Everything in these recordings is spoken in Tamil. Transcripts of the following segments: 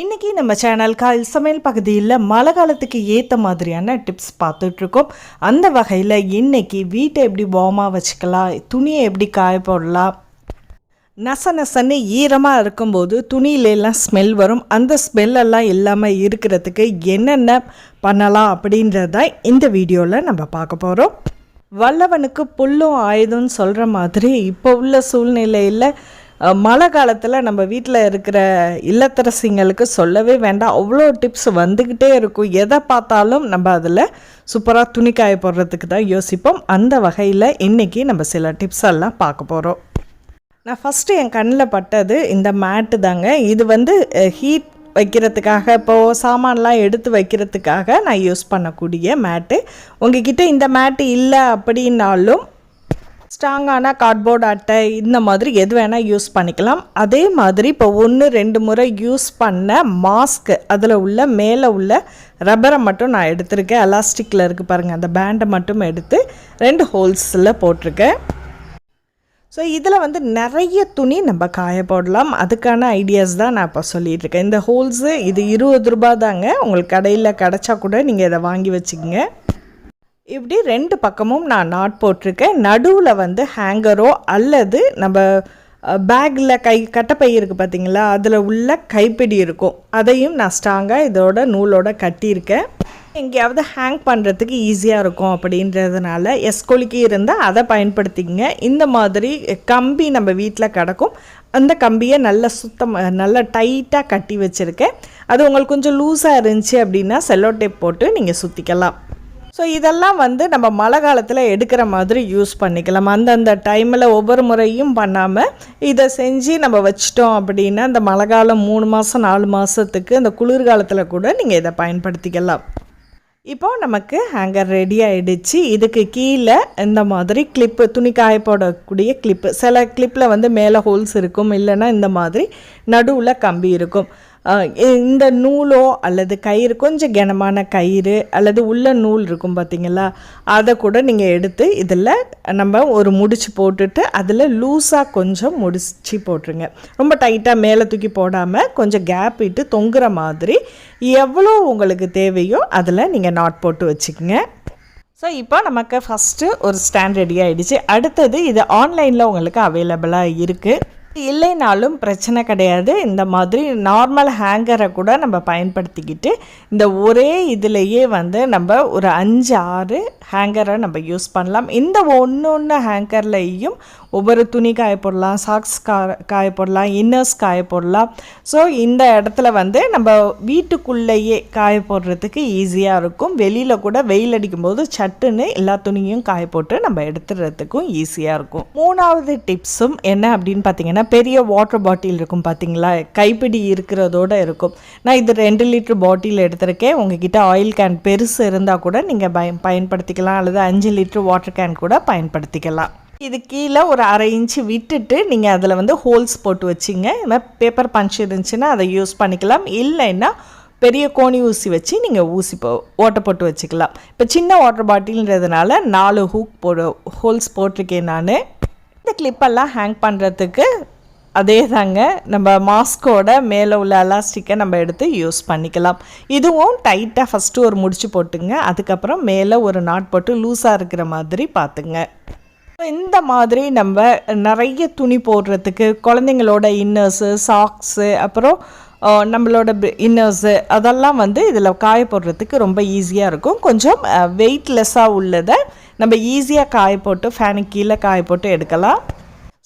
இன்றைக்கி நம்ம சேனல் கால் சமையல் பகுதியில் மழை காலத்துக்கு ஏற்ற மாதிரியான டிப்ஸ் பார்த்துட்ருக்கோம். அந்த வகையில் இன்றைக்கி வீட்டை எப்படி வார்மாக வச்சுக்கலாம் துணியை எப்படி காய போடலாம் நச நசன்னு ஈரமாக இருக்கும்போது துணியிலெல்லாம் ஸ்மெல் வரும். அந்த ஸ்மெல்லெல்லாம் இல்லாமல் இருக்கிறதுக்கு என்னென்ன பண்ணலாம் அப்படின்றது தான் இந்த வீடியோவில் நம்ம பார்க்க போகிறோம் வல்லவனுக்கு புல்லும் ஆயுதம்னு சொல்கிற மாதிரி இப்போ உள்ள சூழ்நிலையில் மழை காலத்தில் நம்ம வீட்டில் இருக்கிற இல்லத்தரசிங்களுக்கு சொல்லவே வேண்டாம். அவ்வளோ டிப்ஸ் வந்துக்கிட்டே இருக்கும். எதை பார்த்தாலும் நம்ம அதில் சூப்பராக துணி காய போடுறதுக்கு தான் யோசிப்போம். அந்த வகையில் இன்றைக்கி நம்ம சில டிப்ஸ் எல்லாம் பார்க்க போகிறோம் நான் ஃபஸ்ட்டு என் கண்ணில் பட்டது இந்த மேட்டு தாங்க. இது வந்து ஹீட் வைக்கிறதுக்காக இப்போது சாமான்லாம் எடுத்து வைக்கிறதுக்காக நான் யூஸ் பண்ணக்கூடிய மேட்டு உங்ககிட்ட இந்த மேட்டு இல்லை அப்படின்னாலும் ஸ்ட்ராங்கான கார்ட்போர்ட் அட்டை இந்த மாதிரி எது வேணால் யூஸ் பண்ணிக்கலாம். அதே மாதிரி இப்போ ஒன்று ரெண்டு முறை யூஸ் பண்ண மாஸ்க்கு அதில் உள்ள மேலே உள்ள ரப்பரை மட்டும் நான் எடுத்திருக்கேன். எலாஸ்டிக்கில் இருக்குது பாருங்கள் அந்த பேண்டை மட்டும் எடுத்து ரெண்டு ஹோல்ஸில் போட்டிருக்கேன். ஸோ இதில் வந்து நிறைய துணி நம்ம காய போடலாம். அதுக்கான ஐடியாஸ் தான் நான் இப்போ சொல்லிகிட்ருக்கேன் இந்த ஹோல்ஸு இது இருபது ரூபா தாங்க. உங்களுக்கு கடையில் கிடச்சா கூட நீங்கள் இதை வாங்கி வச்சுக்கோங்க. இப்படி ரெண்டு பக்கமும் நான் நாட் போட்டிருக்கேன். நடுவில் வந்து ஹேங்கரோ அல்லது நம்ம பேக்கில் கை கட்டப்பை இருக்குது பார்த்தீங்களா அதில் உள்ள கைப்பிடி இருக்கும். அதையும் நான் ஸ்ட்ராங்காக இதோட நூலோட கட்டியிருக்கேன். எங்கேயாவது ஹேங் பண்ணுறதுக்கு ஈஸியாக இருக்கும் அப்படின்றதுனால எஸ்கொலிக்கு இருந்தால் அதை பயன்படுத்திக்கங்க. இந்த மாதிரி கம்பி நம்ம வீட்டில் கிடக்கும். அந்த கம்பியை நல்லா சுத்தம் நல்லா டைட்டாக கட்டி வச்சுருக்கேன். அது உங்களுக்கு கொஞ்சம் லூஸாக இருந்துச்சு அப்படின்னா செல்லோ டேப் போட்டு நீங்கள் சுற்றிக்கலாம் ஸோ இதெல்லாம் வந்து நம்ம மழை காலத்தில் எடுக்கிற மாதிரி யூஸ் பண்ணிக்கலாம். அந்தந்த டைமில் ஒவ்வொரு முறையும் பண்ணாமல் இதை செஞ்சு நம்ம வச்சிட்டோம் அப்படின்னா இந்த மழை காலம் மூணு மாதம் நாலு மாதத்துக்கு இந்த குளிர்காலத்தில் கூட நீங்கள் இதை பயன்படுத்திக்கலாம். இப்போ நமக்கு ஹேங்கர் ரெடி ஆகிடுச்சு இதுக்கு கீழே இந்த மாதிரி கிளிப்பு துணி காய போடக்கூடிய கிளிப்பு சில கிளிப்பில் வந்து மேலே ஹோல்ஸ் இருக்கும். இல்லைன்னா இந்த மாதிரி நடுவில் கம்பி இருக்கும். இந்த நூலோ அல்லது கயிறு கொஞ்சம் கனமான கயிறு அல்லது உள்ள நூல் இருக்கும் பார்த்தீங்களா? அதை கூட நீங்கள் எடுத்து இதில் நம்ம ஒரு முடிச்சு போட்டுட்டு அதில் லூஸாக கொஞ்சம் முடிச்சு போட்டுருங்க. ரொம்ப டைட்டாக மேலே தூக்கி போடாமல் கொஞ்சம் கேப் இட்டு தொங்குற மாதிரி எவ்வளோ உங்களுக்கு தேவையோ அதில் நீங்கள் நாட் போட்டு வச்சுக்கோங்க. ஸோ இப்போ நமக்கு ஃபஸ்ட்டு ஒரு ஸ்டாண்ட் ரெடி ஆகிடுச்சு அடுத்தது இது ஆன்லைனில் உங்களுக்கு அவைலபிளாக இருக்குது இல்லைனாலும் பிரச்சனை கிடையாது. இந்த மாதிரி நார்மல் ஹேங்கரை கூட நம்ம பயன்படுத்திக்கிட்டு இந்த ஒரே இதுலேயே வந்து நம்ம ஒரு அஞ்சு ஆறு ஹேங்கரை நம்ம யூஸ் பண்ணலாம். இந்த ஒன்று ஒன்று ஹேங்கர்லையும் ஒவ்வொரு துணி காய போடலாம் சாக்ஸ் கா காய போடலாம் இன்னர்ஸ் காய போடலாம் ஸோ இந்த இடத்துல வந்து நம்ம வீட்டுக்குள்ளேயே காய போடுறதுக்கு ஈஸியாக இருக்கும். வெளியில் கூட வெயில் அடிக்கும்போது சட்டுன்னு எல்லா துணியும் காய போட்டு நம்ம எடுத்துடுறதுக்கும் ஈஸியாக இருக்கும். மூணாவது டிப்ஸும் என்ன அப்படின்னு பார்த்தீங்கன்னா பெரிய வாட்டர் பாட்டில் இருக்கும் பார்த்தீங்களா கைப்பிடி இருக்கிறதோட இருக்கும். நான் இது ரெண்டு லிட்டர் பாட்டில் எடுத்திருக்கேன். உங்ககிட்ட ஆயில் கேன் பெருசு இருந்தால் கூட நீங்கள் பய பயன்படுத்திக்கலாம். அல்லது அஞ்சு லிட்டர் வாட்டர் கேன் கூட பயன்படுத்திக்கலாம். இது கீழே ஒரு அரை இன்ச்சு விட்டுட்டு நீங்கள் அதில் வந்து ஹோல்ஸ் போட்டு வச்சிங்க. பேப்பர் பஞ்ச் இருந்துச்சுன்னா அதை யூஸ் பண்ணிக்கலாம். இல்லைன்னா பெரிய கோணி ஊசி வச்சு நீங்கள் ஊசி போ ஓட்டை போட்டு வச்சுக்கலாம். இப்போ சின்ன வாட்டர் பாட்டில்ன்றதுனால நாலு ஹூக் போடு ஹோல்ஸ் போட்டிருக்கேன் நான். இந்த கிளிப்பெல்லாம் ஹேங் பண்ணுறதுக்கு அதே தாங்க நம்ம மாஸ்கோட மேலே உள்ள எலாஸ்டிக்கை நம்ம எடுத்து யூஸ் பண்ணிக்கலாம். இதுவும் டைட்டாக ஃபஸ்ட்டு ஒரு முடிச்சு போட்டுங்க அதுக்கப்புறம் மேலே ஒரு நாட் போட்டு லூஸாக இருக்கிற மாதிரி பார்த்துங்க. இந்த மாதிரி நம்ம நிறைய துணி போடுறதுக்கு குழந்தைங்களோட இன்னர்ஸு சாக்ஸு அப்புறம் நம்மளோட இன்னர்ஸு அதெல்லாம் வந்து இதில் காய போடுறதுக்கு ரொம்ப ஈஸியாக இருக்கும். கொஞ்சம் வெயிட்லெஸ்ஸாக உள்ளதை நம்ம ஈஸியாக காய போட்டு ஃபேனுக்கு கீழே காய போட்டு எடுக்கலாம்.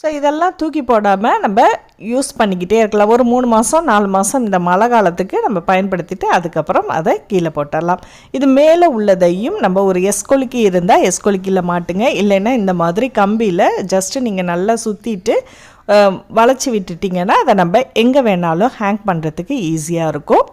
ஸோ இதெல்லாம் தூக்கி போடாமல் நம்ம யூஸ் பண்ணிக்கிட்டே இருக்கலாம். ஒரு மூணு மாதம் நாலு மாதம் இந்த மழை காலத்துக்கு நம்ம பயன்படுத்திட்டு அதுக்கப்புறம் அதை கீழே போட்டுடலாம். இது மேலே உள்ளதையும் நம்ம ஒரு எஸ்கொலுக்கி இருந்தால் எஸ்கொலுக்கியில் மாட்டுங்க. இல்லைன்னா இந்த மாதிரி கம்பியில் ஜஸ்ட்டு நீங்கள் நல்லா சுற்றிட்டு வளைச்சி விட்டுட்டிங்கன்னா அதை நம்ம எங்கே வேணாலும் ஹேங் பண்ணுறதுக்கு ஈஸியாக இருக்கும்.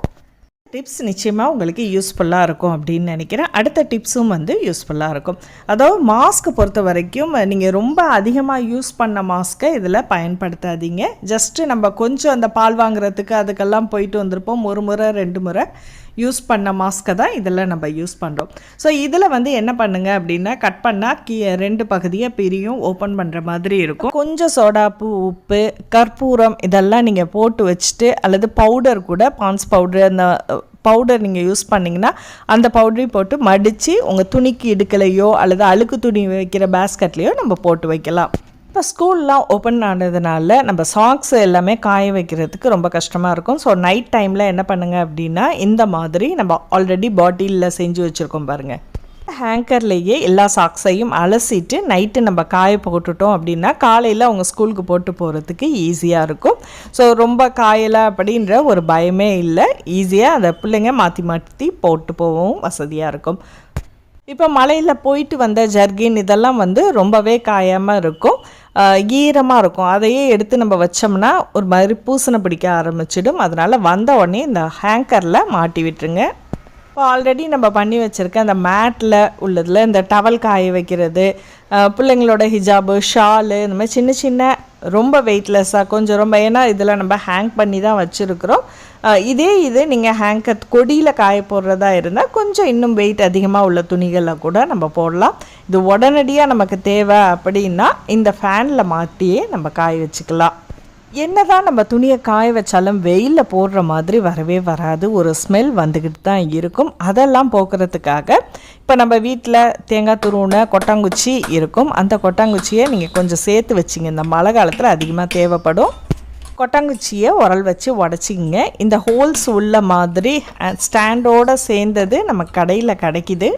டிப்ஸ் நிச்சயமாக உங்களுக்கு யூஸ்ஃபுல்லாக இருக்கும் அப்படின்னு நினைக்கிறேன். அடுத்த டிப்ஸும் வந்து யூஸ்ஃபுல்லாக இருக்கும். அதாவது மாஸ்க் பொறுத்த வரைக்கும் நீங்கள் ரொம்ப அதிகமாக யூஸ் பண்ண மாஸ்க்கை இதில் பயன்படுத்தாதீங்க. ஜஸ்ட்டு நம்ம கொஞ்சம் அந்த பால் வாங்குறதுக்கு அதுக்கெல்லாம் போயிட்டு வந்திருப்போம். ஒரு முறை ரெண்டு முறை. யூஸ் பண்ண மாஸ்க்கை தான் இதில் நம்ம யூஸ் பண்ணுறோம் ஸோ இதில் வந்து என்ன பண்ணுங்க அப்படின்னா கட் பண்ணால் கீ ரெண்டு பகுதியை பிரியும் ஓப்பன் பண்ணுற மாதிரி இருக்கும். கொஞ்சம் சோடாப்பு உப்பு கற்பூரம் இதெல்லாம் நீங்கள் போட்டு வச்சுட்டு அல்லது பவுடர் கூட பான்ஸ் பவுடர் அந்த பவுடர் நீங்கள் யூஸ் பண்ணிங்கன்னா அந்த பவுடரையும் போட்டு மடித்து உங்கள் துணிக்கு இடுக்கலையோ அல்லது அழுக்கு துணி வைக்கிற பேஸ்கட்லேயோ நம்ம போட்டு வைக்கலாம். இப்போ ஸ்கூல்லாம் ஓப்பன் ஆனதுனால நம்ம சாக்ஸ் எல்லாமே காய வைக்கிறதுக்கு ரொம்ப கஷ்டமாக இருக்கும். ஸோ நைட் டைமில் என்ன பண்ணுங்கள் அப்படின்னா இந்த மாதிரி நம்ம ஆல்ரெடி பாட்டிலில் செஞ்சு வச்சுருக்கோம் பாருங்கள் ஹேங்கர்லேயே எல்லா சாக்ஸையும் அலசிட்டு நைட்டு நம்ம காய போட்டுட்டோம் அப்படின்னா காலையில் அவங்க ஸ்கூலுக்கு போட்டு போகிறதுக்கு ஈஸியாக இருக்கும். ஸோ ரொம்ப காயலை அப்படின்ற ஒரு பயமே இல்லை. ஈஸியாக அதை பிள்ளைங்க மாற்றி மாற்றி போட்டு போகவும் வசதியாக இருக்கும். இப்போ மலையில் போயிட்டு வந்த ஜர்கின் இதெல்லாம் வந்து ரொம்பவே காயாமல் இருக்கும். ஈரமாக இருக்கும். அதையே எடுத்து நம்ம வச்சோம்னா ஒரு மாதிரி பூசணை பிடிக்க ஆரம்பிச்சிடும். அதனால் வந்த உடனே இந்த ஹேங்கரில் மாட்டி விட்டுருங்க. இப்போ ஆல்ரெடி நம்ம பண்ணி வச்சுருக்க அந்த மேட்டில் உள்ளதில் இந்த டவல் காய வைக்கிறது பிள்ளைங்களோட ஹிஜாபு ஷாலு இந்த மாதிரி சின்ன சின்ன ரொம்ப வெயிட்லெஸ்ஸாக கொஞ்சம் ரொம்ப ஏன்னா இதில் நம்ம ஹேங் பண்ணி தான் வச்சுருக்குறோம். இதே இது நீங்கள் ஹேங்கர் கொடியில் காய போடுறதா இருந்தால் கொஞ்சம் இன்னும் வெயிட் அதிகமாக உள்ள துணிகளை கூட நம்ம போடலாம். இது உடனடியாக நமக்கு தேவை அப்படின்னா இந்த ஃபேனில் மாட்டியே நம்ம காய வச்சுக்கலாம். என்னதான் நம்ம துணியை காய வச்சாலும் வெயிலில் போடுற மாதிரி வரவே வராது. ஒரு ஸ்மெல் வந்துக்கிட்டு தான் இருக்கும். அதெல்லாம் போக்குறதுக்காக இப்போ நம்ம வீட்டில் தேங்காய் துருவுன கொட்டாங்குச்சி இருக்கும். அந்த கொட்டாங்குச்சியை நீங்கள் கொஞ்சம் சேர்த்து வச்சிங்க. இந்த மழை காலத்தில் அதிகமாக தேவைப்படும். கொட்டாங்குச்சியை உரல் வச்சு உடச்சிங்க. இந்த ஹோல்ஸ் உள்ள மாதிரி ஸ்டாண்டோடு சேர்ந்தது நம்ம கடையில் கிடைக்குது.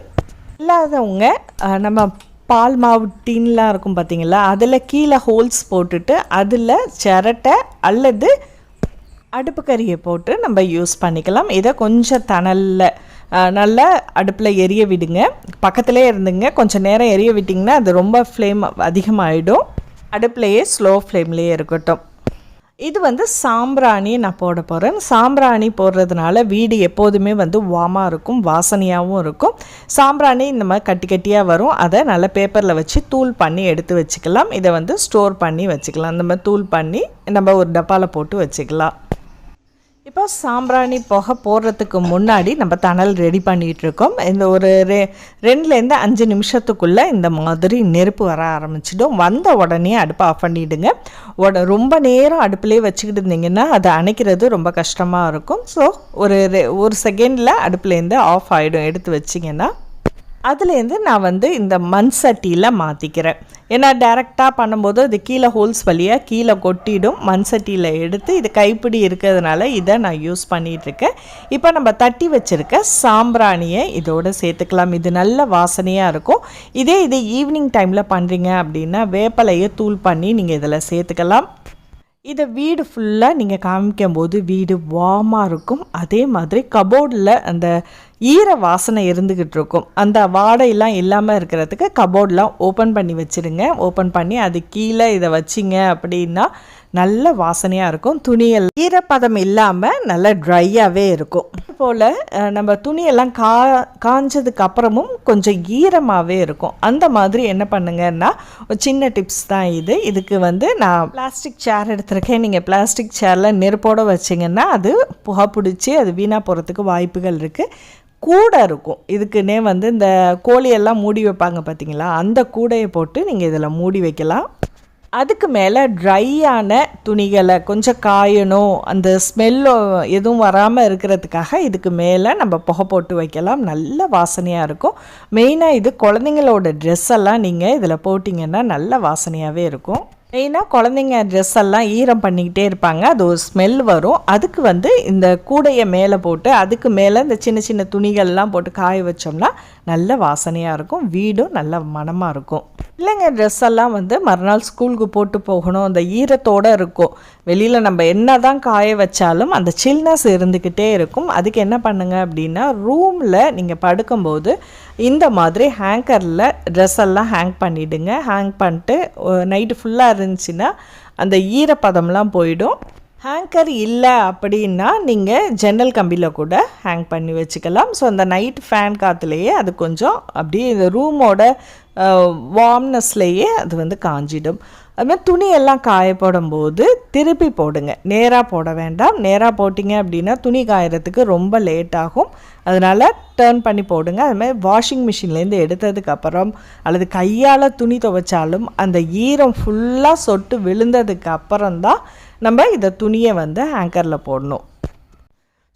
இல்லாதவங்க நம்ம பால் மாவு டீன்லாம் இருக்கும் பார்த்தீங்களா அதில் கீழே ஹோல்ஸ் போட்டுட்டு அதில் சிரட்டை அல்லது அடுப்பு கறியை போட்டு நம்ம யூஸ் பண்ணிக்கலாம். இதை கொஞ்சம் தணலில் நல்லா அடுப்பில் எரிய விடுங்க. பக்கத்துலேயே இருந்துங்க. கொஞ்சம் நேரம் எரிய விட்டிங்கன்னா அது ரொம்ப ஃப்ளேம் அதிகமாகிடும் அடுப்புலையே ஸ்லோ ஃப்ளேம்லேயே இருக்கட்டும். இது வந்து சாம்பிராணி நான் போட போகிறேன் சாம்பிராணி போடுறதுனால வீடு எப்போதுமே வந்து வாமாக இருக்கும் வாசனையாகவும் இருக்கும். சாம்பிராணி இந்த மாதிரி கட்டி கட்டியாக வரும். அதை நல்லா பேப்பரில் வச்சு தூள் பண்ணி எடுத்து வச்சுக்கலாம். இதை வந்து ஸ்டோர் பண்ணி வச்சுக்கலாம். இந்த மாதிரி தூள் பண்ணி நம்ம ஒரு டப்பாவில் போட்டு வச்சுக்கலாம். இப்போ சாம்பிராணி புகை போடுறதுக்கு முன்னாடி நம்ம தணல் ரெடி பண்ணிகிட்டு இருக்கோம் இந்த ஒரு ரெ ரெண்டுலேருந்து அஞ்சு நிமிஷத்துக்குள்ளே இந்த மாதிரி நெருப்பு வர ஆரம்பிச்சிடும். வந்த உடனே அடுப்பை ஆஃப் பண்ணிவிடுங்க உட ரொம்ப நேரம் அடுப்புலேயே வச்சுக்கிட்டு இருந்தீங்கன்னா அதை அணைக்கிறது ரொம்ப கஷ்டமாக இருக்கும். ஸோ ஒரு ரெ- ஒரு செகண்டில் அடுப்புலேருந்து ஆஃப் ஆகிடும் எடுத்து வச்சிங்கன்னா அதுலேருந்து நான் வந்து இந்த மண் சட்டியில் மாற்றிக்கிறேன் ஏன்னா டேரெக்டாக பண்ணும்போது இது கீழே ஹோல்ஸ் வழியாக கீழே கொட்டிடும். மண் சட்டியில் எடுத்து இது கைப்பிடி இருக்கிறதுனால இதை நான் யூஸ் பண்ணிகிட்ருக்கேன் இப்போ நம்ம தட்டி வச்சுருக்க சாம்பிராணியை இதோடு சேர்த்துக்கலாம். இது நல்ல வாசனையாக இருக்கும். இதே இது ஈவினிங் டைமில் பண்ணுறீங்க அப்படின்னா வேப்பலையை தூள் பண்ணி நீங்கள் இதில் சேர்த்துக்கலாம். இதை வீடு ஃபுல்லாக நீங்கள் காமிக்கும்போது வீடு வார்மாக இருக்கும். அதே மாதிரி கபோர்டில் அந்த ஈர வாசனை இருந்துக்கிட்டு இருக்கும். அந்த வாடையெல்லாம் இல்லாமல் இருக்கிறதுக்கு கபோர்டெலாம் ஓப்பன் பண்ணி வச்சுருங்க. ஓப்பன் பண்ணி அது கீழே இதை வச்சிங்க அப்படின்னா நல்ல வாசனையாக இருக்கும். துணியல் ஈரப்பதம் இல்லாமல் நல்ல ட்ரையாகவே இருக்கும். போல் நம்ம துணியெல்லாம் கா காஞ்சதுக்கு அப்புறமும் கொஞ்சம் ஈரமாகவே இருக்கும். அந்த மாதிரி என்ன பண்ணுங்கன்னா ஒரு சின்ன டிப்ஸ் தான் இது. இதுக்கு வந்து நான் பிளாஸ்டிக் சேர் எடுத்திருக்கேன். நீங்கள் பிளாஸ்டிக் சேரில் நெருப்போடு வச்சிங்கன்னா அது புகை பிடிச்சி அது வீணாக போகிறதுக்கு வாய்ப்புகள் இருக்குது கூடை இருக்கும். இதுக்குன்னே வந்து இந்த கோழியெல்லாம் மூடி வைப்பாங்க பார்த்தீங்களா அந்த கூடையை போட்டு நீங்கள் இதில் மூடி வைக்கலாம். அதுக்கு மேலே ட்ரையான துணிகளை கொஞ்சம் காயணும் அந்த ஸ்மெல்லோ எதுவும் வராமல் இருக்கிறதுக்காக இதுக்கு மேலே நம்ம புகை போட்டு வைக்கலாம். நல்ல வாசனையாக இருக்கும். மெயினாக இது குழந்தைங்களோட ட்ரெஸ் எல்லாம் நீங்கள் இதில் போட்டிங்கன்னா நல்ல வாசனையாகவே இருக்கும். மெயினாக குழந்தைங்க ட்ரெஸ் எல்லாம் ஈரம் பண்ணிக்கிட்டே இருப்பாங்க. அது ஒரு ஸ்மெல் வரும். அதுக்கு வந்து இந்த கூடையை மேலே போட்டு அதுக்கு மேலே இந்த சின்ன சின்ன துணிகள்லாம் போட்டு காய வச்சோம்னா நல்ல வாசனையாக இருக்கும். வீடும் நல்ல மணமாக இருக்கும். பிள்ளைங்க ட்ரெஸ் எல்லாம் வந்து மறுநாள் ஸ்கூலுக்கு போட்டு போகணும். அந்த ஈரத்தோடு இருக்கும். வெளியில் நம்ம என்ன தான் காய வச்சாலும் அந்த சில்னஸ் இருந்துக்கிட்டே இருக்கும். அதுக்கு என்ன பண்ணுங்கள் அப்படின்னா ரூமில் நீங்கள் படுக்கும்போது இந்த மாதிரி ஹேங்கரில் ட்ரெஸ் எல்லாம் ஹேங் பண்ணிவிடுங்க ஹேங் பண்ணிட்டு நைட்டு ஃபுல்லாக இருந்துச்சுன்னா அந்த ஈரப்பதம்லாம் போயிடும். ஹேங்கர் இல்லை அப்படின்னா நீங்கள் ஜன்னல் கம்பியில் கூட ஹேங் பண்ணி வச்சுக்கலாம். ஸோ அந்த நைட் ஃபேன் காற்றுலேயே அது கொஞ்சம் அப்படியே இந்த ரூமோட வார்ம்னஸ்லேயே அது வந்து காஞ்சிடும். அதுமாதிரி துணியெல்லாம் காய போடும்போது திருப்பி போடுங்க. நேராக போட வேண்டாம். நேராக போட்டிங்க அப்படின்னா துணி காயறதுக்கு ரொம்ப லேட் ஆகும். அதனால் டேர்ன் பண்ணி போடுங்க. அதுமாதிரி வாஷிங் மிஷின்லேருந்து எடுத்ததுக்கப்புறம் அல்லது கையால் துணி துவைச்சாலும் அந்த ஈரம் ஃபுல்லாக சொட்டு விழுந்ததுக்கு அப்புறம் தான் நம்ம இந்த துணியை வந்து ஹேங்கரில் போடணும்.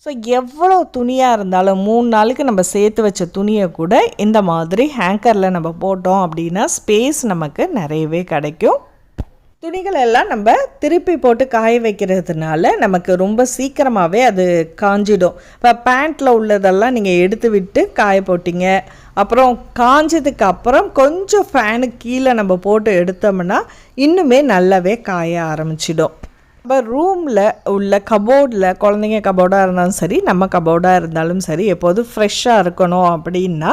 ஸோ எவ்வளோ துணியாக இருந்தாலும் மூணு நாளுக்கு நம்ம சேர்த்து வச்ச துணியை கூட இந்த மாதிரி ஹேங்கரில் நம்ம போட்டோம் அப்படின்னா ஸ்பேஸ் நமக்கு நிறையவே கிடைக்கும். துணிகள் எல்லாம் நம்ம திருப்பி போட்டு காய வைக்கிறதுனால நமக்கு ரொம்ப சீக்கிரமாகவே அது காஞ்சிடும். இப்போ பேண்ட்டில் உள்ளதெல்லாம் நீங்கள் எடுத்து விட்டு காய போட்டிங்க. அப்புறம் காஞ்சதுக்கு அப்புறம் கொஞ்சம் ஃபேனுக்கு கீழே நம்ம போட்டு எடுத்தோம்னா இன்னுமே நல்லாவே காய ஆரம்பிச்சிடும். நம்ம ரூமில் உள்ள கபோர்டில் குழந்தைங்க கபோர்டாக இருந்தாலும் சரி நம்ம கபோர்டாக இருந்தாலும் சரி எப்போதும் ஃப்ரெஷ்ஷாக இருக்கணும் அப்படின்னா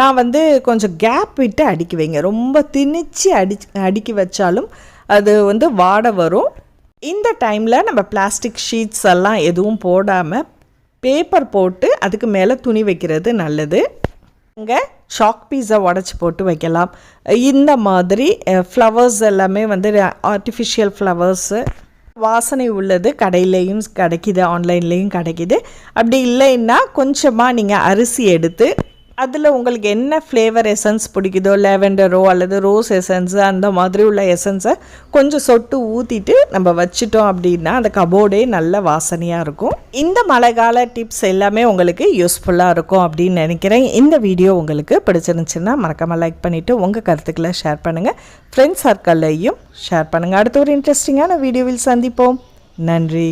நான் வந்து கொஞ்சம் கேப் விட்டு அடுக்கி வைங்க. ரொம்ப திணிச்சு அடி அடுக்கி வச்சாலும் அது வந்து வாட வரும். இந்த டைமில் நம்ம பிளாஸ்டிக் ஷீட்ஸ் எல்லாம் எதுவும் போடாமல் பேப்பர் போட்டு அதுக்கு மேலே துணி வைக்கிறது நல்லது. இங்கே சாக் பீஸை உடச்சி போட்டு வைக்கலாம். இந்த மாதிரி ஃப்ளவர்ஸ் எல்லாமே வந்து ஆர்டிஃபிஷியல் ஃப்ளவர்ஸு வாசனை உள்ளது. கடையிலையும் கிடைக்கிது ஆன்லைன்லேயும் கிடைக்கிது. அப்படி இல்லைன்னா கொஞ்சமாக நீங்கள் அரிசி எடுத்து அதில் உங்களுக்கு என்ன ஃப்ளேவர் எசன்ஸ் பிடிக்குதோ லேவெண்டரோ அல்லது ரோஸ் எசன்ஸு அந்த மாதிரி உள்ள எசன்ஸை கொஞ்சம் சொட்டு ஊற்றிட்டு நம்ம வச்சிட்டோம் அப்படின்னா அந்த கபோர்டே நல்ல வாசனையாக இருக்கும். இந்த மழைக்கால டிப்ஸ் எல்லாமே உங்களுக்கு யூஸ்ஃபுல்லாக இருக்கும் அப்படின்னு நினைக்கிறேன். இந்த வீடியோ உங்களுக்கு பிடிச்சிருந்துச்சுன்னா மறக்காமல் லைக் பண்ணிவிட்டு உங்கள் கருத்துக்களை ஷேர் பண்ணுங்கள் ஃப்ரெண்ட்ஸ் சர்க்கிள்லையும் ஷேர் பண்ணுங்கள் அடுத்த ஒரு இன்ட்ரெஸ்டிங்கான வீடியோவில் சந்திப்போம். நன்றி.